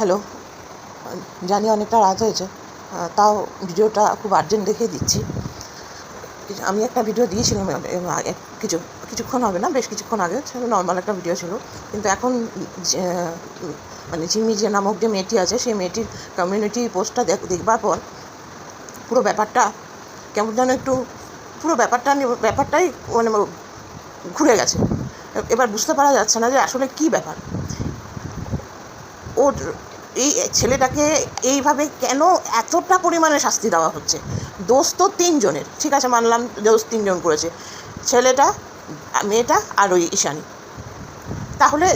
Hello জানি অনেকটা রাত হয়েছে। তাও ভিডিওটা খুব আর্জেন্ট দেখে দিচ্ছি। আমি একটা ভিডিও দিয়েছিলাম কিছু, কিছুক্ষণ হবে না, বেশ কিছুক্ষণ আগে নর্মাল একটা ভিডিও ছিল। কিন্তু এখন মানে জিমি যে নামক যে মেয়েটি আছে, সেই মেয়েটির কমিউনিটি পোস্টটা দেখ, দেখবার পর পুরো ব্যাপারটা কেমন যেন একটু, পুরো ব্যাপারটা ব্যাপারটাই মানে ঘুরে গেছে। এবার বুঝতে পারা যাচ্ছে না যে আসলে কী ব্যাপার। ওর এই ছেলেটাকে এইভাবে কেন এতটা পরিমাণে শাস্তি দেওয়া হচ্ছে? দোষ তো তিনজনের। ঠিক আছে, মানলাম দোষ তিনজন করেছে। ছেলেটা, মেয়েটা আর ওই ঈশানী। তাহলে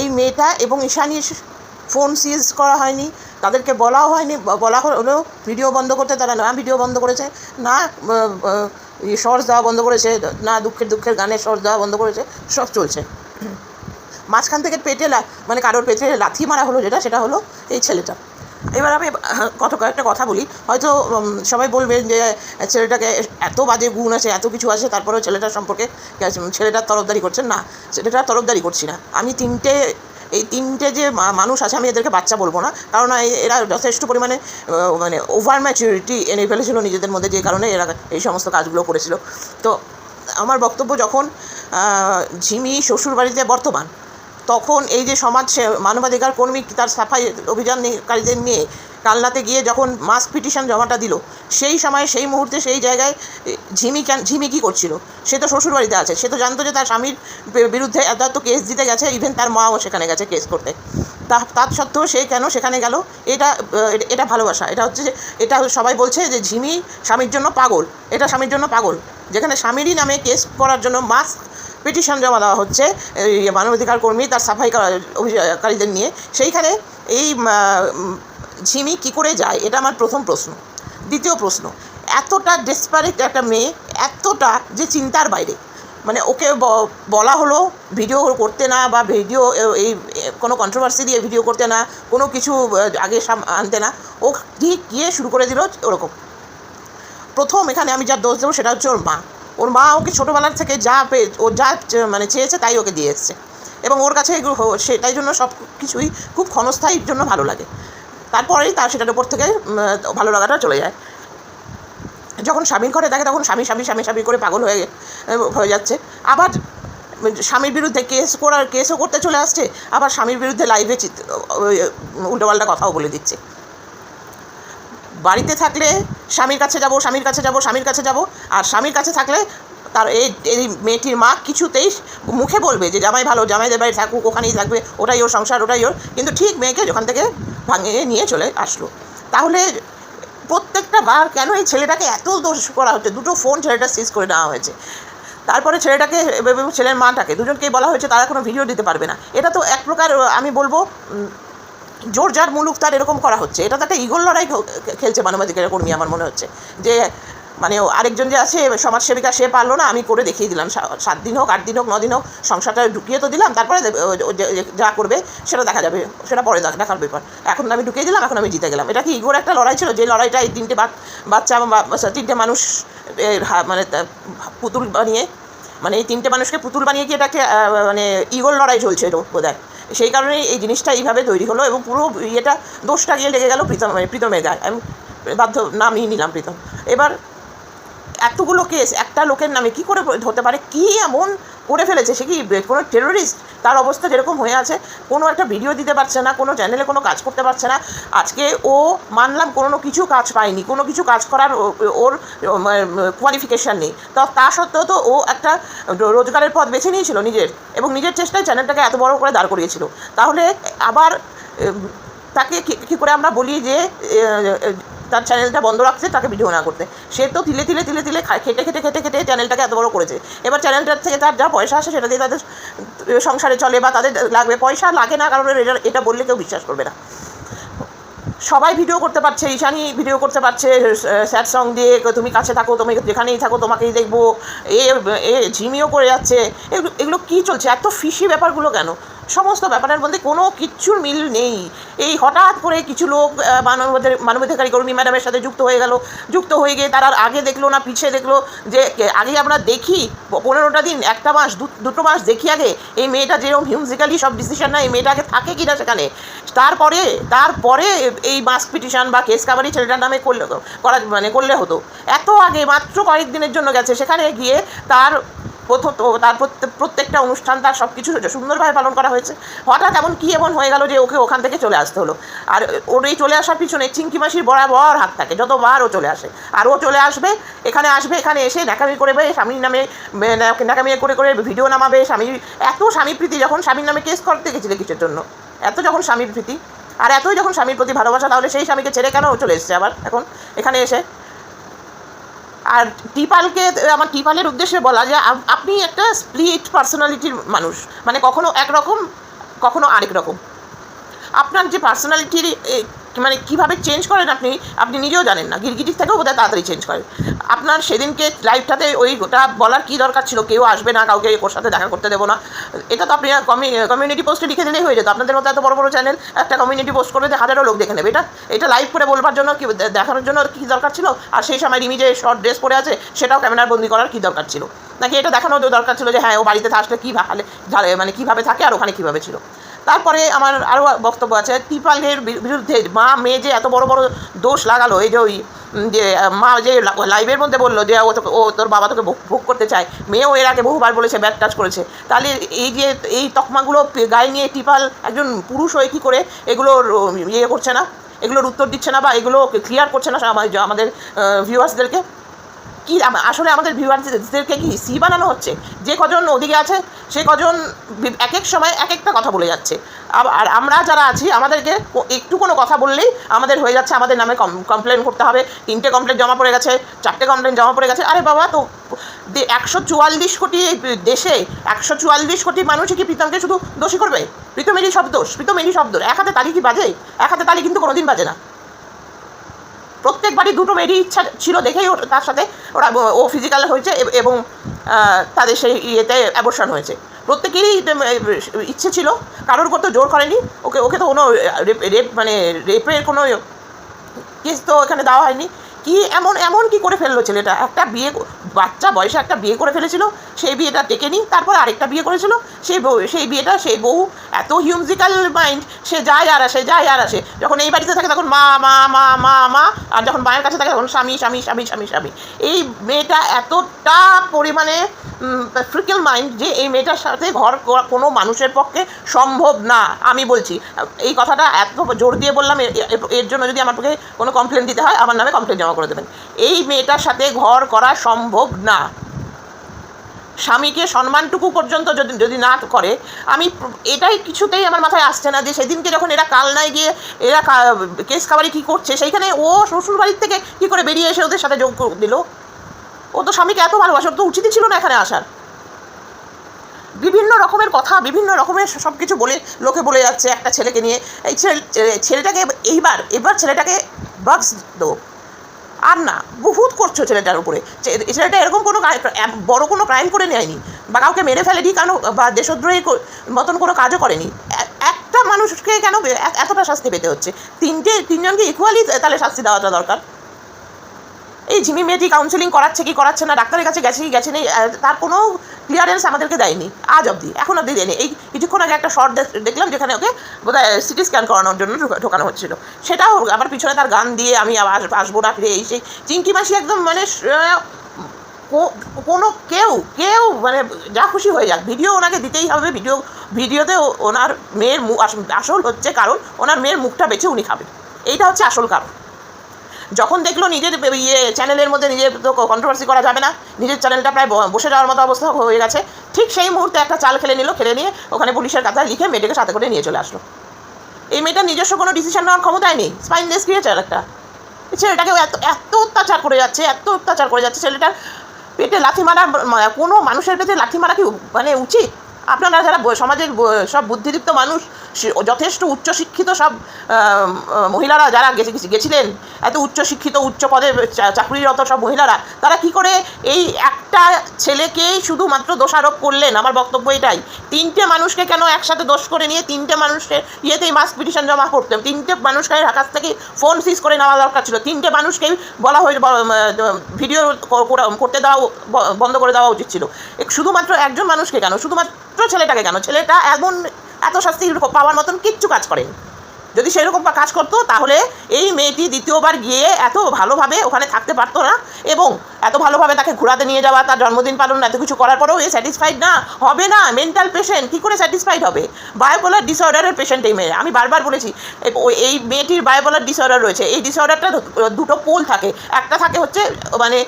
এই মেয়েটা এবং ঈশানীর ফোন সিজ করা হয়নি, তাদেরকে বলাও হয়নি বলা হলেও ভিডিও বন্ধ করতে তারা না, ভিডিও বন্ধ করেছে, না শর্টস দেওয়া বন্ধ করেছে, না, দুঃখের দুঃখের গানের শর্টস দেওয়া বন্ধ করেছে, সব চলছে। মাঝখান থেকে পেটে মানে কারোর পেটে লাথি মারা হলো যেটা, সেটা হলো এই ছেলেটা। এবার আমি কত কয়েকটা কথা বলি। হয়তো সবাই বলবেন যে, ছেলেটাকে এত বাজে গুণ আছে, এত কিছু আছে, তারপরেও ছেলেটার সম্পর্কে ছেলেটার তরফদারি করছেন? না, ছেলেটার তরফদারি করছি না। আমি তিনটে, এই তিনটে যে মানুষ আছে, আমি এদেরকে বাচ্চা বলব না। কারণ এরা যথেষ্ট পরিমাণে মানে ওভার ম্যাচুরিটি এনে ফেলেছিল নিজেদের মধ্যে, যে কারণে এরা এই সমস্ত কাজগুলো করেছিল। তো, আমার বক্তব্য যখন ঝিমি শ্বশুরবাড়িতে বর্তমান তখন এই যে সমাজ মানবাধিকার কর্মী তার সাফাই অভিযানকারীদের নিয়ে কালনাতে গিয়ে যখন মাস্ক পিটিশন জমাটা দিল, সেই সময় সেই মুহূর্তে সেই জায়গায় ঝিমি কেন ঝিমি কী করছিল? সে তো শ্বশুরবাড়িতে আছে, সে তো জানতো যে তার স্বামীর বিরুদ্ধে এত কেস দিতে গেছে ইভেন তার মাও সেখানে গেছে কেস করতে। তা তার সত্ত্বেও সে কেন সেখানে গেল? এটা এটা- ভালোবাসা। এটা হচ্ছে এটা সবাই বলছে যে ঝিমি স্বামীর জন্য পাগল। এটা স্বামীর জন্য পাগল। যেখানে স্বামীরই নামে কেস করার জন্য মাস্ক পিটিশন জমা দেওয়া হচ্ছে মানবাধিকার কর্মী তার সাফাই করা- অভিযানকারীদের নিয়ে। সেইখানে এই ঝিমি কী করে যায়, এটা আমার প্রথম প্রশ্ন। দ্বিতীয় প্রশ্ন, এতটা ডেসপারেট একটা মেয়ে, এতটা যে চিন্তার বাইরে। মানে ওকে বলা হলো ভিডিও করতে না বা ভিডিও এই কোনো কন্ট্রোভার্সি দিয়ে ভিডিও করতে না, কোনো কিছু আগে সাম- আনতে না, ও ঠিক গিয়ে শুরু করে দিল ওরকম। প্রথম এখানে আমি যা দোষ দেবো সেটা হচ্ছে ওর মা। ওর মা ওকে ছোটোবেলার থেকে যা পেয়ে ও যা মানে চেয়েছে তাই ওকে দিয়ে এসছে। এবং ওর কাছে এগুলো সেটাই জন্য সব কিছুই খুব ক্ষণস্থায়ীর জন্য ভালো লাগে। তারপরেই তার সেটার উপর থেকে ভালো লাগাটা চলে যায়। যখন স্বামীর ঘরে থাকে তখন স্বামী স্বামী স্বামী স্বামী করে পাগল হয়ে হয়ে যাচ্ছে। আবার স্বামীর বিরুদ্ধে কেস করার, কেসও করতে চলে আসছে। আবার স্বামীর বিরুদ্ধে লাইভে উল্টোপাল্টা কথাও বলে দিচ্ছে। বাড়িতে থাকলে স্বামীর কাছে যাব, স্বামীর কাছে যাব, স্বামীর কাছে যাব, আর স্বামীর কাছে থাকলে তার এই এই মেয়েটির মা কিছুতেই মুখে বলবে যে, জামাই ভালো, জামাইদের বাড়ি থাকুক, ওখানেই থাকবে, ওটাই ওর সংসার, ওটাই ওর। কিন্তু ঠিক মেয়েকে ওখান থেকে ভাঙিয়ে নিয়ে চলে আসলো। তাহলে প্রত্যেকটা বার কেন এই ছেলেটাকে এত দোষ করা হচ্ছে? দুটো ফোন ছেলেটা সিজ করে নেওয়া হয়েছে। তারপরে ছেলেটাকে, ছেলের মাটাকে, দুজনকেই বলা হয়েছে, তারা কোনো ভিডিও দিতে পারবে না। এটা তো এক প্রকার, আমি বলব উম, জোর যার মুলুক তার এরকম করা হচ্ছে। এটা তো একটা ইগল লড়াই খেলছে মানবাধিকারের কর্মী আমার মনে হচ্ছে। যে মানে আরেকজন যে আছে সমাজসেবিকা সে পারল না আমি করে দেখিয়ে দিলাম। সাত দিন হোক আট দিন হোক দিন হোক সংসারটা ঢুকিয়ে তো দিলাম তারপরে যে- করবে সেটা দেখা যাবে। সেটা পরে দেখ- দেখার ব্যাপার। এখন আমি ঢুকিয়ে দিলাম এখন আমি জিতে গেলাম। এটা কি ইগোর একটা লড়াই ছিল? যে লড়াইটা এই তিনটে বাচ্চা তিনটে মানুষ মানে পুতুল বানিয়ে মানে এই তিনটে মানুষকে পুতুল বানিয়ে কি এটাকে মানে ইগল লড়াই চলছে বোধ সেই কারণে এই জিনিসটা এইভাবে তৈরি হলো এবং পুরো ইয়েটা দোষটা গিয়ে লেগে গেল প্রীতম মানে প্রীতমের গায়ে। আমি বাধ্য নামই নিলাম প্রীতম। এবার এতগুলো কেস একটা লোকের নামে কি করে হতে পারে, কি এমন করে ফেলেছে সে কি কোনো টেরোরিস্ট তার অবস্থা যেরকম হয়ে আছে, কোনো একটা ভিডিও দিতে পারছে না, কোনো চ্যানেলে কোনো কাজ করতে পারছে না। আজকে ও মানলাম কোনো কিছু কাজ পায়নি, কোনো কিছু কাজ করার ওর কোয়ালিফিকেশান নেই। তা তা সত্ত্বেও তো ও একটা রোজগারের পথ বেছে নিয়েছিল নিজের, এবং নিজের চেষ্টায় চ্যানেলটাকে এত বড় করে দাঁড় করিয়েছিল। তাহলে আবার তাকে কি- করে আমরা বলি যে তার চ্যানেলটা বন্ধ রাখছে, তাকে ভিডিও না করতে। সে তো তিলে তিলে তিলে তিলে খেটে খেটে খেটে খেটে চ্যানেলটাকে এত বড় করেছে। এবার চ্যানেলটার থেকে তার যা পয়সা আসে সেটা দিয়ে তাদের সংসারে চলে বা তাদের লাগবে। পয়সা লাগে না কারণ এটা এটা বললে কেউ বিশ্বাস করবে না। সবাই ভিডিও করতে পারছে, ঈশানি ভিডিও করতে পারছে স্যাড সং দিয়ে, তুমি কাছে থাকো, তুমি যেখানেই থাকো, তোমাকেই দেখব। এ এ ঝিমিও করে যাচ্ছে। এগুলো এগুলো কী চলছে? এত ফিসি ব্যাপারগুলো কেন? সমস্ত ব্যাপারের মধ্যে কোনো কিচ্ছুর মিল নেই। এই হঠাৎ করে কিছু লোক মানবাধিকার মানবাধিকারী কর্মী ম্যাডামের সাথে যুক্ত হয়ে গেল। যুক্ত হয়ে গিয়ে তারা আগে দেখল না, পিছিয়ে দেখল যে আগে আমরা দেখি পনেরোটা দিন, একটা মাস দুটো মাস দেখি আগে, এই মেয়েটা যেরকম হিউমজিক্যালি সব ডিসিশন নেয়, এই মেয়েটাকে থাকে কি না সেখানে। তারপরে তারপরে এই মাস্ক পিটিশন বা কেস কাভারি ছেলেটার নামে করলে, করা মানে করলে হতো। এত আগে, মাত্র কয়েকদিনের জন্য গেছে, সেখানে গিয়ে তার প্রথম তার প্রত্যেক, প্রত্যেকটা অনুষ্ঠান, তার সব কিছু সুন্দরভাবে পালন করা হয়েছে। হঠাৎ এমন কী এমন হয়ে গেল যে ওকে ওখান থেকে চলে আসতে হলো। আর ওর এই চলে আসার পিছনে চিঙ্কি মাসির বরাবর হাত থাকে, যতবার ও চলে আসে। আর ও চলে আসবে, এখানে আসবে, এখানে এসে ন্যাকামি করে স্বামীর নামে ন্যাকামি করে করে ভিডিও নামাবে স্বামী এত স্বামী প্রীতি যখন স্বামীর নামে কেস করতে গেছিলে কিছুর জন্য? এত যখন স্বামীর প্রীতি। আর এতই যখন স্বামীর প্রতি ভালোবাসা, তাহলে সেই স্বামীকে ছেড়ে কেন চলে এসছে আবার এখন? এখানে এসে আর টিপালকে, আমার টিপালের উদ্দেশ্যে বলা যে আপনি একটা স্প্লিট পার্সোনালিটির মানুষ। মানে কখনো একরকম, কখনো আরেক রকম। আপনার যে পার্সোনালিটির মানে কীভাবে চেঞ্জ করেন আপনি আপনি নিজেও জানেন না। গিরগিটির থেকেও বোধহয় তাড়াতাড়ি চেঞ্জ করেন আপনার সেদিনকে লাইভটাতে ওই বলার কী দরকার ছিল? কেউ আসবে না, কাউকে ওর সাথে দেখা করতে দেবো না। এটা তো আপনি কমিউনিটি পোস্টে লিখে দিলেই হয়ে যেত। আপনাদের মতো এত বড় বড় চ্যানেল একটা কমিউনিটি পোস্ট করে হাজারো লোক দেখে নেবে। এটা এটা লাইভ করে বলবার জন্য কি দেখানোর জন্য কী দরকার ছিল? আর সেই সময় রিমি যে শর্ট ড্রেস পরে আছে, সেটাও ক্যামেরার বন্দি করার কী দরকার ছিল? নাকি এটা দেখানোর দরকার ছিল যে হ্যাঁ ও বাড়িতে থাকলে কী ভালে মানে কীভাবে থাকে আর ওখানে কীভাবে ছিল? তারপরে আমার আরও বক্তব্য আছে বি- বিরুদ্ধে মা, মেয়ে যে এত বড় বড় দোষ লাগালো, এই যে ওই যে, মা যে লাইভের মধ্যে বলল যে, ও তোকে, ও তোর বাবা তোকে ভোগ করতে চায়, মেয়েও এর আগে বহুবার বলেছে ব্যাড টাচ করেছে। তাহলে এই যে, এই তকমাগুলো গায়ে নিয়ে টিপাল একজন পুরুষ হয়ে কী করে এগুলোর ইয়ে করছে না? এগুলোর উত্তর দিচ্ছে না বা এগুলো ক্লিয়ার করছে না আমাদের ভিউয়ার্সদেরকে কি আসলে আমাদের ভিউয়ার্সদেরকে কি সি বানানো হচ্ছে? যে কজন ওদিকে আছে, সে কজন এক এক সময় এক একটা কথা বলে যাচ্ছে। আর আমরা যারা আছি, আমাদেরকে একটু কোনো কথা বললেই আমাদের হয়ে যাচ্ছে, আমাদের নামে কমপ্লেন করতে হবে। তিনটে কমপ্লেন জমা পড়ে গেছে, চারটে কমপ্লেন জমা পড়ে গেছে। আরে বাবা, তো একশো চুয়াল্লিশ কোটি দেশে একশো চুয়াল্লিশ কোটি মানুষই কি প্রীতমকে শুধু দোষী করবে? প্রীতমেরই সব দোষ, প্রীতমেরই সব দোষ। এক হাতে তালি কি বাজে? এক হাতে তালি কিন্তু কোনোদিন বাজে না। প্রত্যেকবারই দুটো মেয়েরই ইচ্ছা ছিল দেখেই তার সাথে ওরা ও ফিজিক্যাল হয়েছে এবং তাদের সেই ইয়েতে অ্যাবর্শন হয়েছে। প্রত্যেকেরই ইচ্ছে ছিল। কারোর করতে জোর করেনি। ওকে ওকে তো কোনো রেপ মানে রেপের কোনো কেস তো এখানে দেওয়া হয়নি। কি এমন এমন কি করে ফেলল ছেলেটা? একটা বিয়ে বাচ্চা বয়সে একটা বিয়ে করে ফেলেছিল, সেই বিয়েটা টেকেনি তারপর আরেকটা বিয়ে করেছিল, সেই বউ, সেই বিয়েটা, সেই বউ, এত হিউমজিক্যাল মাইন্ড সে যায় আর আসে, যায় আর আসে। যখন এই বাড়িতে থাকে তখন মা মা মা মা মা, আর যখন মায়ের কাছে থাকে তখন স্বামী স্বামী স্বামী স্বামী স্বামী। এই মেয়েটা এতটা পরিমাণে ফ্রিকেল মাইন্ড যে এই মেয়েটার সাথে ঘর কোনো মানুষের পক্ষে সম্ভব না, আমি বলছি। এই কথাটা এত জোর দিয়ে বললাম এর জন্য যদি আমার পক্ষে কোনো কমপ্লেন দিতে হয়, আমার নামে কমপ্লেন জমা করে দেবেন। এই মেয়েটার সাথে ঘর করা সম্ভব না। স্বামীকে সম্মানটুকু পর্যন্ত যদি যদি না করে, আমি এটাই কিছুতেই আমার মাথায় আসছে না যে সেদিনকে যখন এরা কালনায় গিয়ে এরা কেস খাবারে কী করছে, সেইখানে ও শ্বশুর বাড়ির থেকে কী করে বেরিয়ে এসে ওদের সাথে যোগ দিল? ও তো স্বামীকে এত ভালোবাসে তো উচিতই ছিল না এখানে আসার। বিভিন্ন রকমের কথা, বিভিন্ন রকমের সব কিছু বলে লোকে বলে যাচ্ছে একটা ছেলেকে নিয়ে। এই ছেলে ছেলেটাকে এইবার, এবার ছেলেটাকে বাক্স দেবো। আর না, বহুত করছ ছেলেটার উপরে। ছেলেটা এরকম কোনো বড় কোনো ক্রাইম করে নেয়নি বা কাউকে মেরে ফেলেনি কেন বা দেশদ্রোহী মতন কোনো কাজও করেনি। একটা মানুষকে কেন এতটা শাস্তি পেতে হচ্ছে? তিনটে তিনজনকে ইকুয়ালি তাহলে শাস্তি দেওয়াটা দরকার। এই ঝিমি মেয়েটি কাউন্সিলিং করাচ্ছে কি করাচ্ছে না, ডাক্তারের কাছে গেছে কি গেছে নেই তার কোনো ক্লিয়ারেন্স আমাদেরকে দেয়নি, আজ অবধি, এখন অবধি দেয়নি। এই কিছুক্ষণ আগে একটা শর্ট দেখলাম যেখানে ওকে বোধহয় সিটি স্ক্যান করানোর জন্য ঢোকা- ঢোকানো হচ্ছিল। সেটাও আবার পিছনে তার গান দিয়ে আমি আবার আসব না, ফিরে এই সেই চিঙ্কি মাসি একদম মানে কোনো কেউ কেউ মানে যা খুশি হয়ে যাক। ভিডিও ওনাকে দিতেই হবে ভিডিও ভিডিওতে ওনার মেয়ের আসল হচ্ছে কারণ, ওনার মেয়ের মুখটা বেছে উনি খাবেন। এইটা হচ্ছে আসল কারণ। যখন দেখল নিজের ইয়ে চ্যানেলের মধ্যে নিজের তো কন্ট্রোভার্সি করা যাবে না, নিজের চ্যানেলটা প্রায় বসে যাওয়ার মতো অবস্থা হয়ে গেছে, ঠিক সেই মুহূর্তে একটা চাল খেলে নিল, খেলে নিয়ে ওখানে পুলিশের কথা লিখে মেয়েটাকে সাথে করে নিয়ে চলে আসলো। এই মেয়েটার নিজস্ব কোনো ডিসিশন নেওয়ার ক্ষমতায় নেই স্পাইনলেস ক্রিয়েচার একটা। ছেলেটাকে এত এত অত্যাচার করে যাচ্ছে, এত অত্যাচার করে যাচ্ছে, ছেলেটার পেটে লাথি মারা কোনো মানুষের পেটে লাথি মারা কি মানে উচিত? আপনারা যারা সমাজের সব বুদ্ধিদীপ্ত মানুষ যথেষ্ট উচ্চশিক্ষিত সব মহিলারা যারা গেছে গেছে- গেছিলেন, এত উচ্চশিক্ষিত, উচ্চ পদে চাকরিরত সব মহিলারা, তারা কি করে এই একটা ছেলেকেই শুধুমাত্র দোষারোপ করলেন? আমার বক্তব্য এটাই। তিনটে মানুষকে কেন একসাথে দোষ করে নিয়ে তিনটে মানুষের ইয়েতেই মাস পিটিশন জমা করতেন তিনটে মানুষকে কাছ থেকে ফোন সিজ করে নেওয়া দরকার ছিল। তিনটে মানুষকেই বলা হয়ে ভিডিও করতে দেওয়া বন্ধ করে দেওয়া উচিত ছিল। শুধুমাত্র একজন মানুষকে কেন? শুধুমাত্র ছেলেটাকে কেন? ছেলেটা এমন এত শাস্তি পাওয়ার মতন কিচ্ছু কাজ করেন যদি সেরকম রকম কাজ করতো, তাহলে এই মেয়েটি দ্বিতীয়বার গিয়ে এত ভালোভাবে ওখানে থাকতে পারতো না এবং এত ভালোভাবে তাকে ঘোরাতে নিয়ে যাওয়া, তার জন্মদিন পালন, এত কিছু করার পরেও এ স্যাটিসফাইড না, হবে না মেন্টাল পেশেন্ট কী করে স্যাটিসফাইড হবে? বায়োপোলার ডিসঅর্ডারের পেশেন্ট এই মেয়ে, আমি বারবার বলেছি এই মেয়েটির বায়োপোলার ডিসঅর্ডার রয়েছে, এই ডিসঅর্ডারটা দুটো পোল থাকে, একটা থাকে হচ্ছে মানে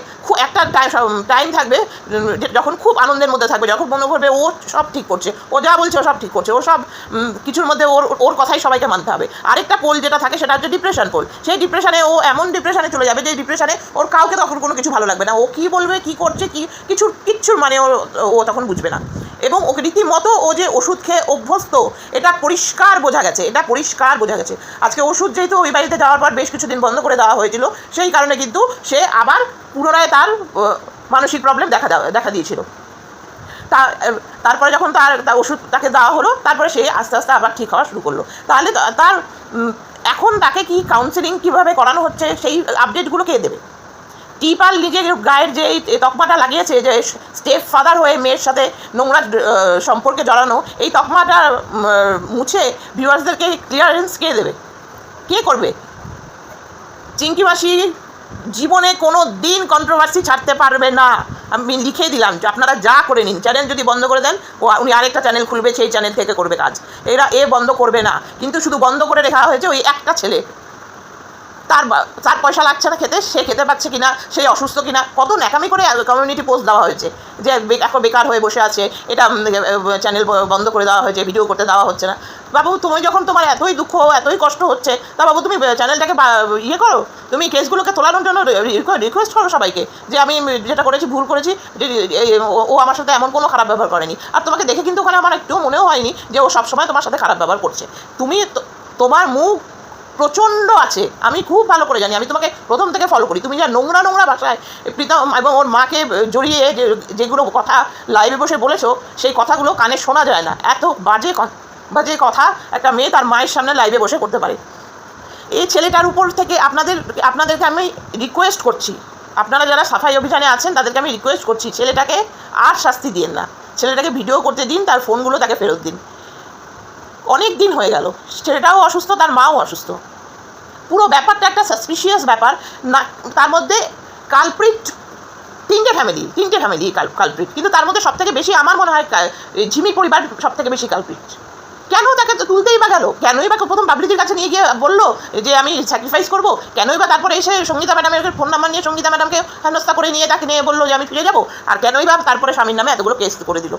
একটা টাইম থাকবে যখন খুব আনন্দের মধ্যে থাকবে, যখন মনে করবে ও সব ঠিক করছে, ও যা বলছে ও সব ঠিক করছে, ও সব কিছুর মধ্যে ওর ওর কথাই সবাইকে মানতে হবে। আরেকটা পোল যেটা থাকে সেটা হচ্ছে ডিপ্রেশন পোল সেই ডিপ্রেশনে ও এমন ডিপ্রেশনে চলে যাবে, যে ডিপ্রেশনে ওর কাউকে তখন কোনো কিছু ভালো লাগবে না। ও কী বলবে, কী করছে, কি কিছু, কিচ্ছুর মানে ও তখন বুঝবে না। এবং ওকে রীতিমতো ও যে ওষুধ খেয়ে অভ্যস্ত, এটা পরিষ্কার বোঝা গেছে, এটা পরিষ্কার বোঝা গেছে। আজকে ওষুধ যেহেতু ওই বাড়িতে যাওয়ার পর বেশ কিছুদিন বন্ধ করে দেওয়া হয়েছিল, সেই কারণে কিন্তু সে আবার পুনরায় তার মানসিক প্রবলেম দেখা দেওয়া, দেখা দিয়েছিল। তা তারপরে যখন তার ওষুধ তাকে দেওয়া হলো, তারপরে সে আস্তে আস্তে আবার ঠিক হওয়া শুরু করল। তাহলে তার এখন তাকে কি কাউন্সেলিং কীভাবে করানো হচ্ছে, সেই আপডেটগুলো কে দেবে? টিপাল নিজের গায়ের যে এই তকমাটা লাগিয়েছে যে স্টেপ ফাদার হয়ে মেয়ের সাথে নোংরা সম্পর্কে জড়ানো, এই তকমাটা মুছে ভিউয়ার্সদেরকে ক্লিয়ারেন্স কে দেবে? কে করবে? চিঙ্কি জীবনে কোনো দিন কন্ট্রোভার্সি ছাড়তে পারবে না। আমি লিখে দিলাম যে আপনারা যা করে নিন চ্যানেল যদি বন্ধ করে দেন, ও, উনি আরেকটা চ্যানেল খুলবে, সেই চ্যানেল থেকে করবে কাজ। এরা এ বন্ধ করবে না। কিন্তু শুধু বন্ধ করে রাখা হয়েছে ওই একটা ছেলে। তার তার পয়সা লাগছে না খেতে, সে খেতে পাচ্ছে কিনা, সে অসুস্থ কিনা, কত ন্যাকামি করে কমিউনিটি পোস্ট দেওয়া হয়েছে। যে এখন বেকার হয়ে বসে আছে, এটা চ্যানেল বন্ধ করে দেওয়া হয়েছে ভিডিও করতে দেওয়া হচ্ছে না। বাবু, তুমি যখন তোমার এতই দুঃখ, এতই কষ্ট হচ্ছে, তা বাবু, তুমি চ্যানেলটাকে ইয়ে করো। তুমি কেসগুলোকে তোলানোর জন্য রিকোয়েস্ট করো সবাইকে, যে আমি যেটা করেছি, ভুল করেছি ও- আমার সাথে এমন কোনো খারাপ ব্যবহার করেনি। আর তোমাকে দেখে কিন্তু ওখানে আমার একটু মনেও হয়নি যে ও সবসময় তোমার সাথে খারাপ ব্যবহার করছে। তুমি তোমার মুখ প্রচণ্ড আছে। আমি খুব ভালো করে জানি। আমি তোমাকে প্রথম থেকে ফলো করি। তুমি যা নোংরা নোংরা ভাষায় প্রীতম এবং ওর মাকে জড়িয়ে যেগুলো কথা লাইভে বসে বলেছ, সেই কথাগুলো কানে শোনা যায় না। এত বাজে বাজে কথা একটা মেয়ে তার মায়ের সামনে লাইভে বসে করতে পারে। এই ছেলেটার উপর থেকে আপনাদের, আপনাদেরকে আমি রিকোয়েস্ট করছি। আপনারা যারা সাফাই অভিযানে আছেন, তাদেরকে আমি রিকোয়েস্ট করছি। ছেলেটাকে আর শাস্তি দিন না। ছেলেটাকে ভিডিও করতে দিন, তার ফোনগুলো তাকে ফেরত দিন। অনেক দিন হয়ে গেল। ছেলেটাও অসুস্থ, তার মাও অসুস্থ। পুরো ব্যাপারটা একটা সাসপিশিয়াস ব্যাপার। না, তার মধ্যে কালপ্রিট তিনটে ফ্যামিলি তিনটে ফ্যামিলি কালপ্রিট কিন্তু তার মধ্যে সবথেকে বেশি আমার মনে হয় ঝিমি পরিবার সবথেকে বেশি কালপ্রিট কেন তাকে তো তুলতেই বা গেল? কেনই বা প্রথম পাবলিকের কাছে নিয়ে গিয়ে বলল যে আমি স্যাক্রিফাইস করব? কেনই বা তারপরে এসে সঙ্গীতা ম্যাডামের ফোন নাম্বার নিয়ে সঙ্গীতা ম্যাডামকে হেনস্থা করে নিয়ে তাকে নিয়ে বলল যে আমি ফিরে যাব? আর কেনই বা তারপরে স্বামীর নামে এতগুলো কেস করে দিল।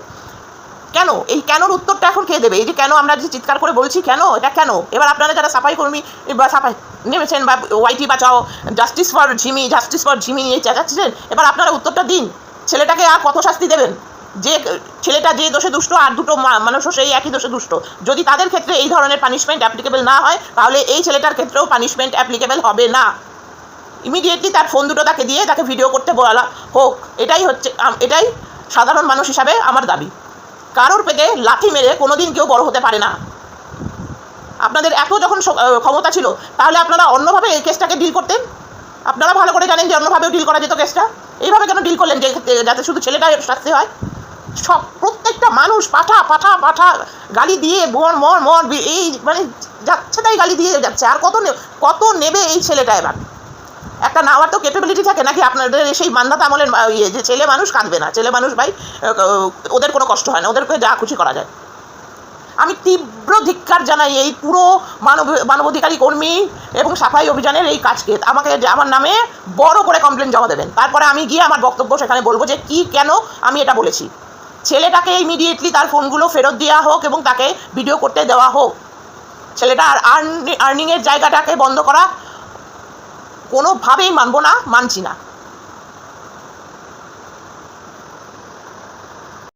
কেন? এই কেনর উত্তরটা এখন কে দেবে? এই যে কেন আমরা যে চিৎকার করে বলছি, কেন? এটা কেন? এবার আপনারা যারা সাফাই কর্মী বা সাফাই নেমেছেন বা ওয়াইটি বাঁচাও justice for Jhimi justice for Jhimi নিয়ে চেঁচাচ্ছেন এবার আপনারা উত্তরটা দিন। ছেলেটাকে আর কত শাস্তি দেবেন? যে ছেলেটা যে দোষে দুষ্ট, আর দুটো মানুষও সেই একই দোষে দুষ্ট। যদি তাদের ক্ষেত্রে এই ধরনের পানিশমেন্ট অ্যাপ্লিকেবল না হয়, তাহলে এই ছেলেটার ক্ষেত্রেও পানিশমেন্ট অ্যাপ্লিকেবল হবে না। ইমিডিয়েটলি তার ফোন দুটো তাকে দিয়ে তাকে ভিডিও করতে বলা হোক। এটাই হচ্ছে এটাই সাধারণ মানুষ হিসাবে আমার দাবি। কারোর পেটে লাঠি মেরে কোনোদিন কেউ বড় হতে পারে না। আপনাদের এত যখন ক্ষমতা ছিল, তাহলে আপনারা অন্যভাবে এই কেসটাকে ডিল করতেন? আপনারা ভালো করে জানেন যে অন্যভাবেও ডিল করা যেত কেসটা? এইভাবে কেন ডিল করলেন যে যাতে শুধু ছেলেটা শাস্তি হয়? সব, প্রত্যেকটা মানুষ পাঠা পাঠা পাঠা, গালি দিয়ে মর মর মর এই মানে যাচ্ছে তাই গালি দিয়ে যাচ্ছে। আর কত কত নেবে এই ছেলেটা এবার? একটা নাওয়ার তো ক্যাপেবিলিটি থাকে নাকি আপনাদের সেই মান্নাত আমলের ইয়ে যে ছেলে মানুষ কাঁদবে না। ছেলে মানুষ ভাই ওদের কোনো কষ্ট হয় না, ওদেরকে যা খুশি করা যায়। আমি তীব্র ধিক্কার জানাই এই পুরো মানব, মানবাধিকারী কর্মী এবং সাফাই অভিযানের এই কাজকে। আমাকে আমার নামে বড় করে কমপ্লেন জমা দেবেন। তারপরে আমি গিয়ে আমার বক্তব্য সেখানে বলব যে কি, কেন আমি এটা বলেছি। ছেলেটাকে ইমিডিয়েটলি তার ফোনগুলো ফেরত দেওয়া হোক এবং তাকে ভিডিও করতে দেওয়া হোক। ছেলেটা আর আর্নিংয়ের জায়গাটাকে বন্ধ করা কোনোভাবেই মানবো না মানছি না।